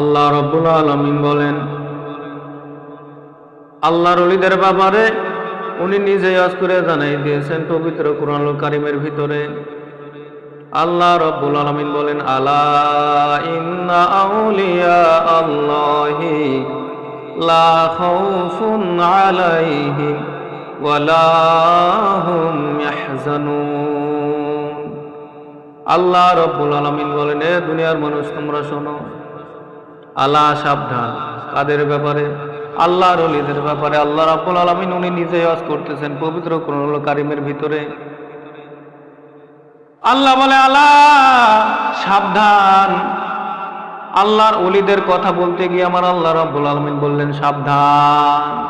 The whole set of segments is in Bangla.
আল্লাহ রব্বুল আলমিন বলেন, আল্লাহর অলিদের ব্যাপারে উনি নিজে আজ করে জানাই দিয়েছেন পবিত্র কোরআন কারিমের ভিতরে। আল্লাহ রব্বুল আলমিন বলেন, আলা আউলিয়া আল্লাহি আল্লাহ রব্বুল আলমিন বলেন, এ দুনিয়ার মানুষ, তোমরা শোনো আল্লাহ সাবধান। কাদের ব্যাপারে? আল্লাহর অলিদের ব্যাপারে। আল্লাহ রাব্বুল আলমিন উনি নিজে ওয়াজ করতেছেন পবিত্র কোরআন কারিমের ভিতরে। আল্লাহ বলে, আল্লাহ, সাবধান। আল্লাহর অলিদের কথা বলতে গিয়ে আমার আল্লাহ রাব্বুল আলমিন বললেন, সাবধান।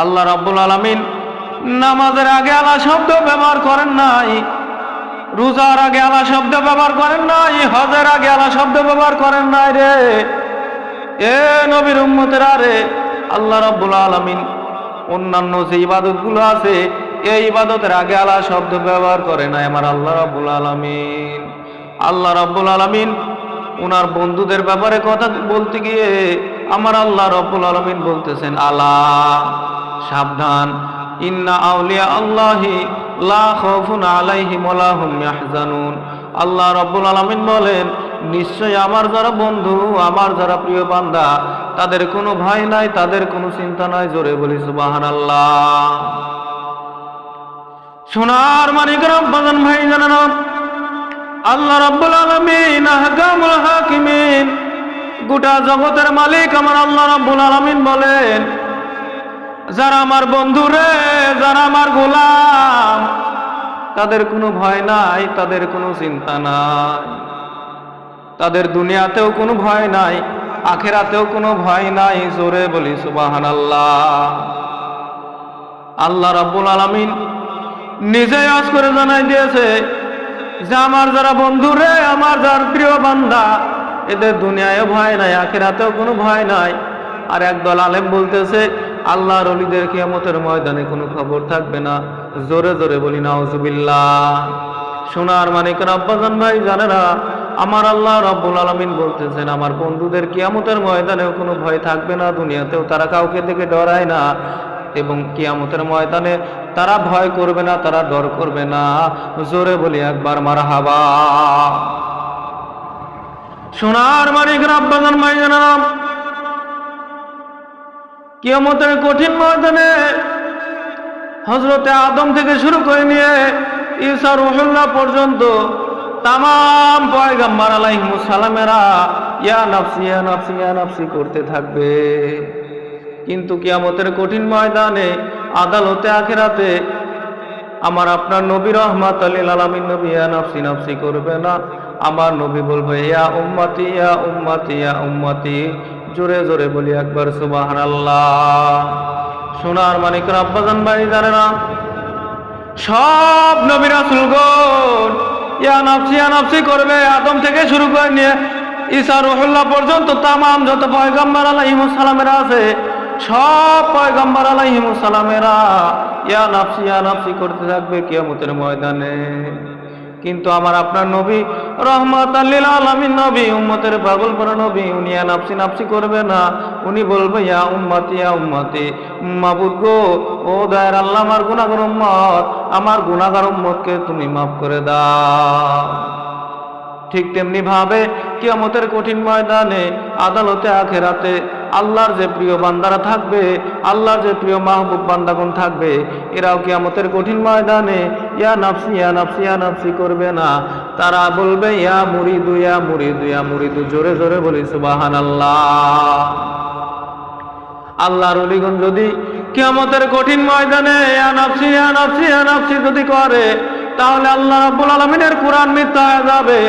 আল্লাহ রাব্বুল আলমিন নামাজের আগে আলা শব্দ ব্যবহার করেন নাই। রোজার আগে আলা শব্দ ব্যবহার করেন নাই, হজের আগে আলা শব্দ ব্যবহার করেন নাই রে। এ নবীর উম্মতের আরে আল্লাহ রাব্বুল আলামিন অন্যান্য যে ইবাদতগুলো আছে, এই ইবাদতের আগে আলা শব্দ ব্যবহার করে নাই আমার আল্লাহ রাব্বুল আলামিন। আল্লাহ রাব্বুল আলামিন ওনার বন্ধুদের ব্যাপারে কথা বলতে গিয়ে আমার আল্লাহ রব্বুল আলমিন বলতেছেন, আলা, সাবধান, ইন্না আউলিয়া আল্লাহি আল্লাহ রব্বুল আলামিন বলেন নিশ্চয় আমার যারা বন্ধু, আমার যারা প্রিয় বান্দা, তাদের কোনো ভয় নাই, তাদের কোনো চিন্তা নাই, জোরে বলি সুবাহান আল্লাহ সোনার মানিক রব্বাজান ভাই জানান আল্লাহ রাব্বুল আলামিন আহকামুল হাকিমিন, গোটা জগতের মালিক আমার আল্লাহ রাব্বুল আলামিন বলেন যারা আমার বন্ধু রে, যারা আমার গোলাম, তাদের কোনো ভয় নাই, তাদের কোনো চিন্তা নাই। তাদের দুনিয়াতেও কোনো ভয় নাই, আখেরাতেও কোনো ভয় নাই, জোরে বলি সুবাহান আল্লাহ আল্লাহ রাব্বুল আলামিন নিজে আজ করে জানাই দিয়েছে যে আমার যারা বন্ধু রে, আমার যার প্রিয় বান্দা, এদের দুনিয়ায় ভয় নাই, আখেরাতেও কোনো ভয় নাই। আর একদল আলেম বলতেছে আল্লাহর অলিদের কিয়ামতের ময়দানে কোনো খবর থাকবে না। জোরে জোরে বলি, নাউজুবিল্লাহ। সোনার মানিক আব্বাজান ভাই, জানেরা, আমার আল্লাহ রব্বুল আলমিন বলতেছেন, আমার বন্ধুদের কিয়ামতের ময়দানেও কোনো ভয় থাকবে না, দুনিয়াতেও তারা কাউকে দেখে ডরায় না। এবং কিয়ামতের ময়দানে তারা ভয় করবে না, তারা ডর করবে না। জোরে বলি একবার মারা হাবা সোনার মানিক রাব্বাজান ভাই জানাম কিয়ামতের কঠিন ময়দানে হজরতে আদম থেকে শুরু করে নিয়ে ঈসা রুহুল্লাহ পর্যন্ত তাম পয়গাম্বার আলাইহিমুস সালামেরা, ইয়া নাফসি ইয়া নাফসি ইয়া নাফসি করতে থাকবে। কিন্তু কিয়ামতের কঠিন ময়দানে, আদালতে, আখেরাতে আমার আপনার নবী রহমাত আলামিন নবী, ইয়া নাফসি নাফসি করবে না। আমার নবী বলবে, ইয়া উম্মতি ইয়া উম্মতি ইয়া উম্মতি। জোরে জোরে বলি একবার সোনার মানিক ভাই জানে না? সব নবী রাসূলগণ ইয়া ইয়া করবে, আদম থেকে শুরু করে নিয়ে ঈসা রুহুল্লাহ পর্যন্ত তামাম যত পয়গম্বর আলাইহিমুস সালামেরা আছে, সব পয়গম্বর আলাইহিমুস সালামেরা ইয়া নাফসি ইয়া নাফসি করতে থাকবে কিয়ামতের ময়দানে। কিন্তু আমার আপনার নবী রহমত আল্লিল আলামিন, নবী, উম্মতের পাগল পরা নবী, উনি আর নাপসি নাপসি করবে না। উনি বলবে, ইয়া উম্মতি ইয়া উম্মতি মাবুদ গো, ও দয়ার আল্লাহ, আমার গুণাগার উম্মত, আমার গুনাহগার উম্মতকে তুমি মাফ করে দাও। ঠিক তেমনি ভাবে কিয়ামতের কঠিন ময়দানে, আদালতে, আখেরাতে আল্লাহর যে প্রিয় বান্দারা থাকবে, আল্লাহর যে প্রিয় মাহবুব বান্দাগণ থাকবে, এরাও কিয়ামতের কঠিন ময়দানে, ইয়া নাফসি ইয়া নাফসি ইয়া নাফসি করবে না। তারা বলবে, ইয়া মুরিদু ইয়া মুরিদু ইয়া মুরিদু, জোরে জোরে বলি সুবাহান আল্লাহ আল্লাহর অলিগণ যদি কিয়ামতের কঠিন ময়দানে, ইয়া নাফসি ইয়া নাফসি ইয়া নাফসি যদি করে, তাহলে আল্লাহ রাব্বুল আলামিনের কোরআন মিথ্যা হয়ে যাবে।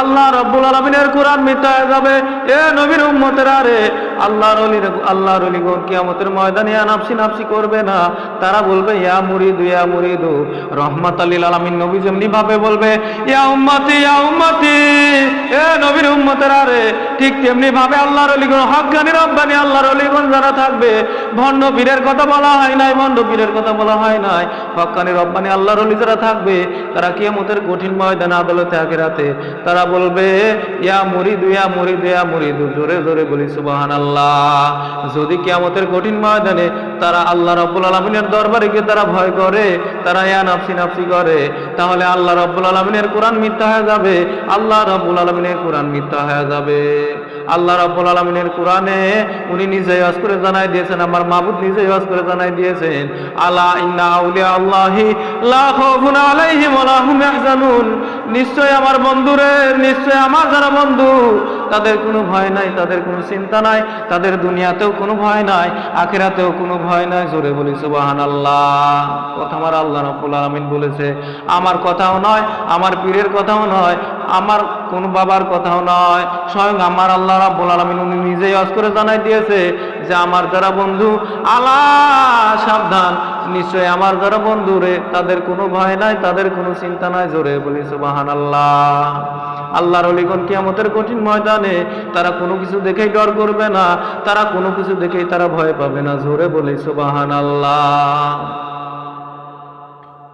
আল্লাহ রব্বুল আলমিনের কোরআন মিথ্যা হয়ে যাবে। এ নবীর উম্মতের আরে আল্লাহর আল্লাহর অলিগণ কিয়ামতের ময়দানে আর নাফসি নাফসি করবে না। তারা বলবে, ইয়া মুরিদু ইয়া মুরিদু। রহমাত আল্লিল আলামিন নবী যেমনি ভাবে বলবে, ইয়া উম্মতি ইয়া উম্মতি, এ নবীর ঠিক তেমনি ভাবে আল্লাহর হকানি রব্বানি, আল্লাহর যারা থাকবে। ভণ্ড পীরের কথা বলা হয় নাই, ভণ্ড পীরের কথা বলা হয় নাই। হকানি রব্বানি, আল্লাহর অলি যারা থাকবে, তারা কিয়ামতের কঠিন ময়দানে আদালতে আখিরাতে। তারা বলবে, ইয়া মুরিদু ইয়া মুরিদু ইয়া মুরিদু। জোরে জোরে বলি, সুবহানাল্লাহ। যদি কিয়ামতের কঠিন ময়দানে তারা আল্লাহ রব্বুল আলমিনের দরবারে গিয়ে তারা ভয় করে, তারা ইয়া নাফসি নাফসি করে, তাহলে আল্লাহ রব্বুল আলমিনের কোরআন মিথ্যা হয়ে যাবে, আল্লাহ রব্বুল আলমিনের কোরআন মিথ্যা হয়ে যাবে। আল্লাহ রাব্বুল আলামিনের কোরআনে উনি নিজে ওয়াজ করে জানাই দিয়েছেন, আমার মাবুদ নিজে ওয়াজ করে জানাই দিয়েছেন, আলা ইন্না আউলিয়া আল্লাহি লা খাউফুন আলাইহিম ওয়া হুম ইয়াহজানুন। নিশ্চয় আমার বন্ধুরে নিশ্চয় আমার যারা বন্ধু, তাদের কোনো ভয় নাই, তাদের কোনো চিন্তা নাই, তাদের দুনিয়াতেও কোনো ভয় নাই, আখেরাতেও কোনো ভয় নাই, জোরে বলি সুবাহান আল্লাহ কথা আমার আল্লাহ রাব্বুল আলামিন বলেছে, আমার কথাও নয়, আমার পীরের কথাও নয়, আমার কোন বাবার কথাও নয়। স্বয়ং আমার আল্লাহ রাব্বুল আলামিন উনি নিজেই আজ করে জানাই দিয়েছে যে আমার যারা বন্ধু আলা সাবধান। নিশ্চয় আমার যারা বন্ধু রে, তাদের কোনো ভয় নাই, তাদের কোনো চিন্তা নাই, জোরে বলি সুবহানাল্লাহ। আল্লাহর অলিগণ কিয়ামতের কঠিন ময়দানে তারা কোনো কিছু দেখেই ডর করবে না, তারা কোনো কিছু দেখেই তারা ভয় পাবে না, জোরে বলি সুবহানাল্লাহ।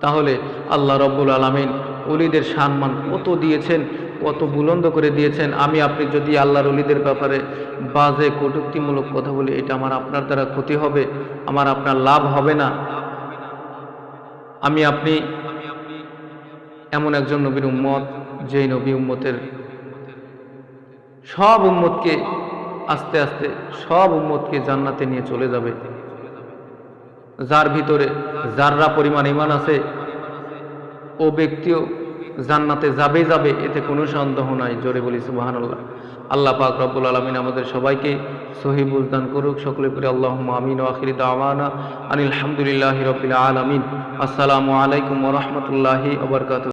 তাহলে আল্লাহ রব্বুল আলমিন অলিদের সম্মান কত দিয়েছেন? কত বুলন্দ করে দিয়েছেন, আমি আপনি যদি আল্লাহর অলিদের ব্যাপারে বাজে কটুক্তিমূলক কথা বলি, এটা আমার আপনার দ্বারা ক্ষতি হবে, আমার আপনার লাভ হবে না। আমি আপনি এমন একজন নবীর উম্মত, যেই নবী উম্মতের সব উম্মতকে আস্তে আস্তে সব উম্মতকে জান্নাতে নিয়ে চলে যাবে। যার ভিতরে যাররা পরিমাণ ইমান আছে, ও ব্যক্তিও জান্নাতে যাবে যাবে এতে কোনো সন্দেহ নাই। জোরে বলি সুবাহান আল্লাহ পাক রব্বুল আলমিন আমাদের সবাইকে সহি বুজদান করুক। সকলে করে আল্লাহ আমিন ও আখির দাওয়ানা আনিল হামদুলিল্লাহ রবিল আলমিন। আসসালামু আলাইকুম রহমতুল্লাহি আবরকাত